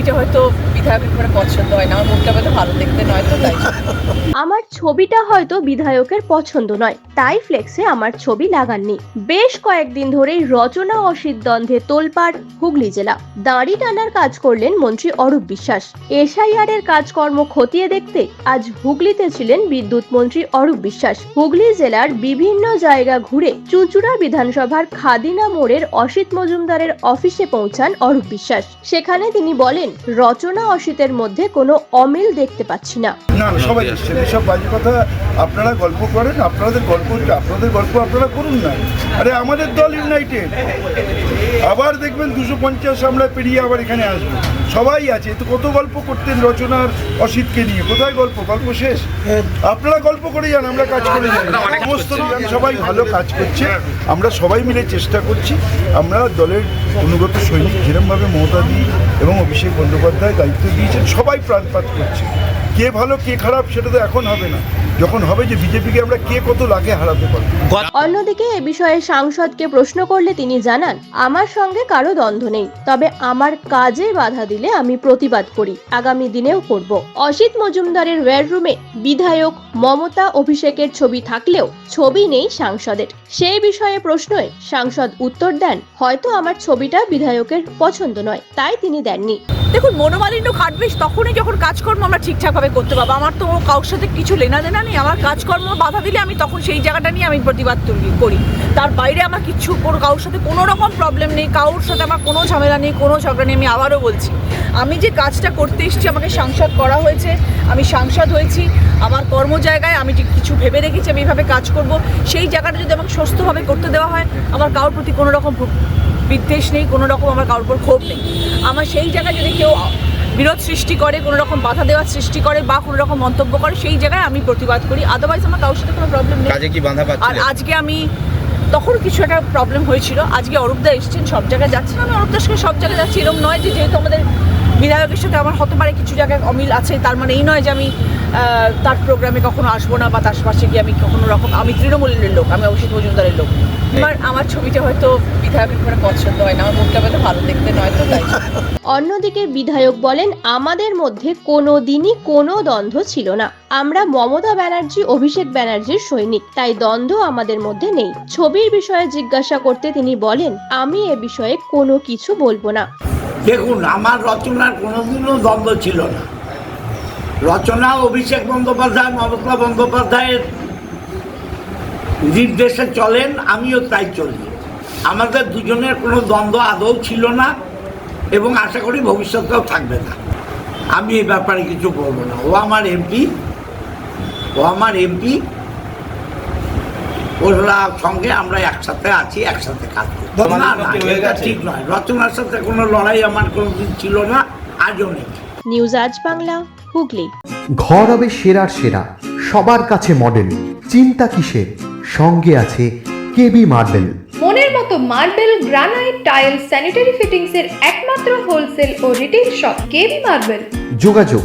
ছবিটা হয়তো বিধায়কের করে পছন্দ হয় না। আমার মুখটা হয়তো ভালো দেখতে নয় তো, তাই। আমার ছবিটা হয়তো বিধায়কের পছন্দ নয়। তাই ফ্লেক্সে আমার ছবি লাগাননি। বেশ কয়েকদিন ধরেই রচনা অসিত দ্বন্দ্বে তোলপাড়, হুগলি জেলা। দাঁড়ি টানার কাজ করলেন মন্ত্রী অরূপ বিশ্বাস। এসআইআর এর কাজকর্ম খতিয়ে দেখতে আজ হুগলিতে ছিলেন বিদ্যুৎ মন্ত্রী অরূপ বিশ্বাস। হুগলি জেলার বিভিন্ন জায়গা ঘুরে চুঁচুড়া বিধানসভার খাদিনা মোড়ের অসিত মজুমদারের অফিসে পৌঁছান অরূপ বিশ্বাস। সেখানে তিনি বলেন রচনা অসিতের মধ্যে কোনো অমিল দেখতে পাচ্ছি না। না না সবাই সব বাজে কথা। আপনারা গল্প করেন, আপনাদের গল্প আপনাদের গল্প, আপনারা করুন না। আরে আমাদের দল ইউনাইটেড আবার দেখবেন দুশো পঞ্চাশ আমরা পেরিয়ে আবার এখানে আসব। সবাই আছে, তো কত গল্প করতেন রচনার অসিতকে নিয়ে? কোথায় গল্প? গল্প শেষ? আপনারা গল্প করে যান, আমরা কাজ করে যাই। সমস্ত সবাই ভালো কাজ করছে, আমরা সবাই মিলে চেষ্টা করছি। আমরা দলের অনুগত সৈনিক যেরমভাবে মমতা দি এবং অভিষেক বন্দ্যোপাধ্যায় দায়িত্ব দিয়েছেন, সবাই প্রাণপাত করছে। কে ভালো কে খারাপ সেটা তো এখন হবে না। যখন হবে যে বিজেপিকে আমরা কে কত লাখে হারাতে পারব। অন্যদিকে এ বিষয়ে সাংসদকে প্রশ্ন করলে তিনি জানান আমার সঙ্গে কারও দ্বন্দ্ব নেই তবে আমার কাজে বাধা দিলে আমি প্রতিবাদ করি আগামী দিনেও করব। অসিত মজুমদারের ওয়্যাররুমে বিধায়ক মমতা অভিষেকের ছবি থাকলেও ছবি নেই সাংসদের। সেই বিষয়ে প্রশ্নয় সাংসদ উত্তর দেন হয়তো আমার ছবিটা বিধায়কের পছন্দ নয়। তাই তিনি দেননি। দেখুন মনোমালিন্য কাটবে তখনই যখন কাজকর্ম আমরা ঠিকঠাকভাবে করতে পারব। আমার তো কারোর সাথে কিছু লেনা দেনা নেই। আমার কাজকর্ম বাধা দিলে আমি তখন সেই জায়গাটা নিয়ে আমি প্রতিবাদ তুলি করি। তার বাইরে আমার কোনো কারোর সাথে কোনো রকম প্রবলেম নেই। কারোর সাথে আমার কোনো ঝামেলা নেই, কোনো ঝগড়া নেই। আমি আবারও বলছি, আমি যে কাজটা করতে এসেছি, আমাকে সাংসদ করা হয়েছে। আমি সাংসদ হয়েছি। আমার কর্ম জায়গায় আমি যে কিছু ভেবে রেখেছি, আমি এইভাবে কাজ করব। সেই জায়গাটা যদি আমাকে সুস্থভাবে করতে দেওয়া হয়, আমার কারোর প্রতি কোনো রকম বিদ্বেষ নেই, কোনো রকম আমার কারোর উপর ক্ষোভ নেই। আমার সেই জায়গায় যদি কেউ বিরোধ সৃষ্টি করে কোনো রকম বাধা দেওয়ার সৃষ্টি করে বা কোনো রকম মন্তব্য করে সেই জায়গায় আমি প্রতিবাদ করি। আদারওয়াইজ আমার কারোর সাথে কোনো প্রবলেম নেই। কাজে কি বাধা আর আজকে আমি তখন কিছু একটা প্রবলেম হয়েছিল। আজকে অরূপদা এসছেন সব জায়গায় যাচ্ছেন। আমি অরূপদার সঙ্গে সব জায়গায় যাচ্ছি এরকম নয় যে যেহেতু আমাদের বিধায়কের সাথে আমার হতে পারে কিছু জায়গায় অমিল আছে তার মানে এই নয় যে আমি আহ, তার প্রোগ্রামে কখনো আসব না বা তার পাশে গিয়ে আমি কখনো রকম আমি তৃণমূলের লোক আমি অবশ্যই মজুমদারের লোক। আমার আমার ছবিটা হয়তো বিধায়কের করে পছন্দ হয় না আমার মুখটা হয়তো ভালো দেখতে নয় তো তাই। অন্যদিকে বিধায়ক বলেন আমাদের মধ্যে কোনো দিনই কোনো দ্বন্দ্ব ছিল না। আমরা মমতা ব্যানার্জি অভিষেক ব্যানার্জির সৈনিক তাই দ্বন্দ্ব আমাদের মধ্যে নেই। ছবির বিষয়ে জিজ্ঞাসা করতে তিনি বলেন আমি এ বিষয়ে কোনো কিছু বলব না। দেখুন, আমার রচনার কোনোদিনও দ্বন্দ্ব ছিল না। রচনা অভিষেক বন্দ্যোপাধ্যায়, মমতা বন্দ্যোপাধ্যায়ের নির্দেশে চলেন, আমিও তাই চলি। আমাদের দুজনের কোনো দ্বন্দ্ব আদৌ ছিল না এবং আশা করি ভবিষ্যতেও থাকবে না। আমি এই ব্যাপারে কিছু বলব না। ও আমার এমপি, ও আমার এমপি ওরা সঙ্গে আমরা একসাথে আছি একসাথে কাজ করি। না না এটা ঠিক নয়। রচনার সাথে কোনো লড়াই আমার কোনোদিন ছিল না আজও নেই। নিউজ আজ বাংলা হুগলি। ঘর হবে সেরার সেরা সবার কাছে মডেল চিন্তা কিসের? সঙ্গে আছে কেবি মার্বেল। মনের মতো marble granite tile sanitary fittings এর একমাত্র হোলসেল ও রিটেল শপ কেবি মার্বেল। যোগাযোগ